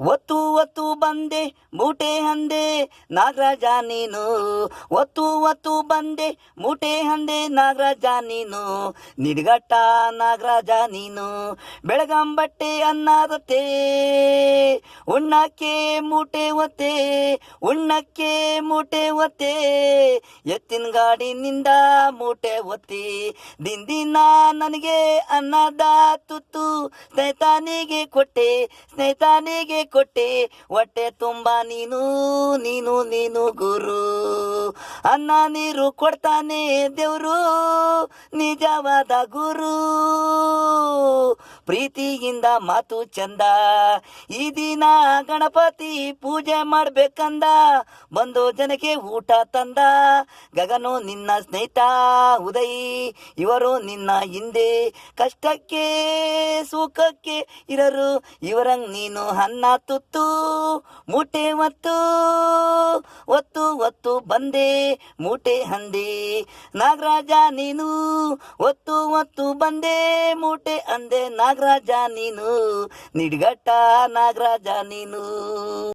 ಒತ್ತು ಒತ್ತು ಬಂದೆ, ಮೂಟೆ ಹಂದೆ, ನಾಗರಾಜ ನೀನು. ಒತ್ತು ಒತ್ತು ಬಂದೆ, ಮೂಟೆ ಹಂದೆ, ನಾಗರಾಜ ನೀನು. ನಿಡ್ಗಟ್ಟ ನಾಗರಾಜ ನೀನು. ಬೆಳಗಂಬಟ್ಟೆ ಅನ್ನದತ್ತೆ ಉಣ್ಣಕ್ಕೆ ಮೂಟೆ ಒತ್ತೆ, ಉಣ್ಣಕ್ಕೆ ಮೂಟೆ ಒತ್ತೆ. ಎತ್ತಿನ ಗಾಡಿನಿಂದ ಮೂಟೆ ಒತ್ತಿ. ದಿನ ನನಗೆ ಅನ್ನದ ತುತ್ತು ತೈತಾನಿಗೆ ಕೊಟ್ಟೆ ಸ್ನೇಹಿತನಿಗೆ ಕೊಟ್ಟೆ. ಹೊಟ್ಟೆ ತುಂಬ ನೀನು ನೀನು ನೀನು ಗುರು. ಅನ್ನ ನೀರು ಕೊಡ್ತಾನೆ ದೇವ್ರು, ನಿಜವಾದ ಗುರು. ಪ್ರೀತಿಯಿಂದ ಮಾತು ಚಂದ. ಈ ದಿನ ಗಣಪತಿ ಪೂಜೆ ಮಾಡ್ಬೇಕಂದ. ಬಂದು ಜನಕ್ಕೆ ಊಟ ತಂದ. ಗಗನು ನಿನ್ನ ಸ್ನೇಹಿತ, ಉದಯ್, ಇವರು ನಿನ್ನ ಹಿಂದೆ. ಕಷ್ಟಕ್ಕೆ ಸುಖಕ್ಕೆ ಇರರು. ಇವರಂಗ್ ನೀನು ಅನ್ನ ತುತ್ತು ಮೂಟೆ ಒತ್ತು ಒತ್ತು ಒತ್ತು ಬಂದೆ. ಮೂಟೆ ಹಂದಿ, ನಾಗರಾಜ ನೀನು ಒತ್ತು ಒತ್ತು ಬಂದೆ. ಮೂಟೆ ಅಂದೆ ನಾಗರಾಜ ನೀನು, ನಿಡ್ಗಟ್ಟ ನಾಗರಾಜ ನೀನು.